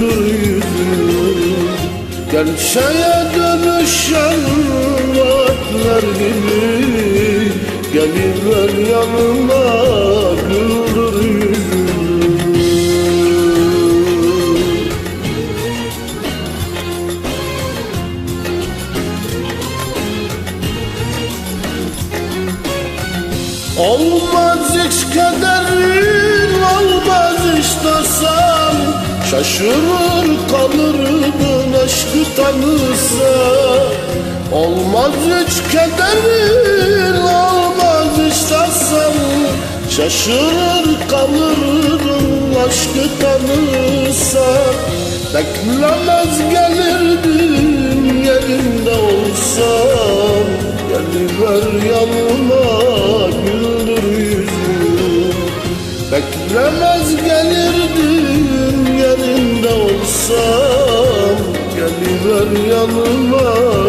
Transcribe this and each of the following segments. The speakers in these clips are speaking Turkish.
güldür yüzümü Gerçeğe dönüşen vaatler gibi. Geliver yanıma güldür yüzümü Olmaz hiç kederin Şaşırır kalırdın aşkı tanısa. Olmaz hiç kederin olmaz hiç tasan Şaşırır kalırdın aşkı tanısa. Beklemez gelirdim yerinde olsam. Geliver yanıma güldür yüzümü Beklemez gelirdim olsam Geliver yanıma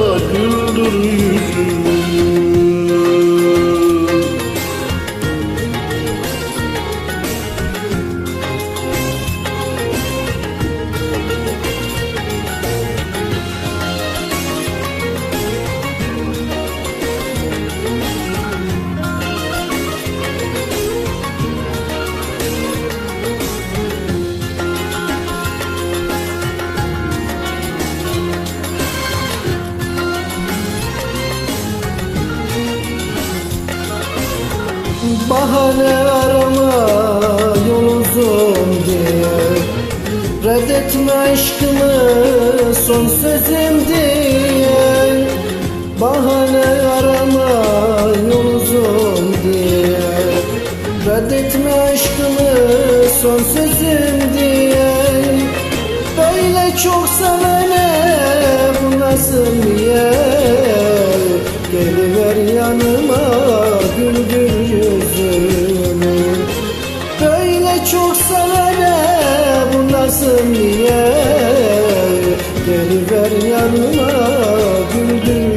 Bahane arama yol uzun diye. Reddetme aşkımı son sözüm diye. Bahane arama yol uzun diye. Reddetme aşkımı son sözüm diye. Böyle çok sevene bu nasıl niye? Geliver yanıma nasıl niye Geliver yanıma güldür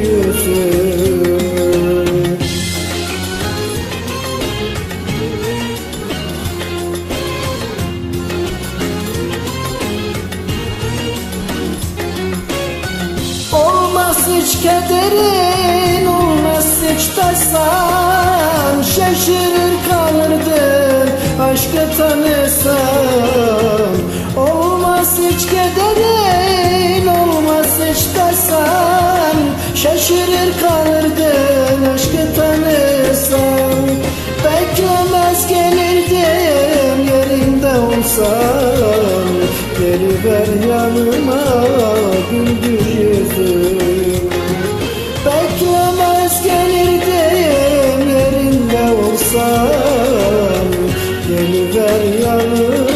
Olmaz hiç kederin, olmaz hiç tasan Şaşırır kalırdın aşkı tanısan alsan Geliver yanıma güldür yüzüm Beklemez gelirdim yerinde olsan Geliver yanıma.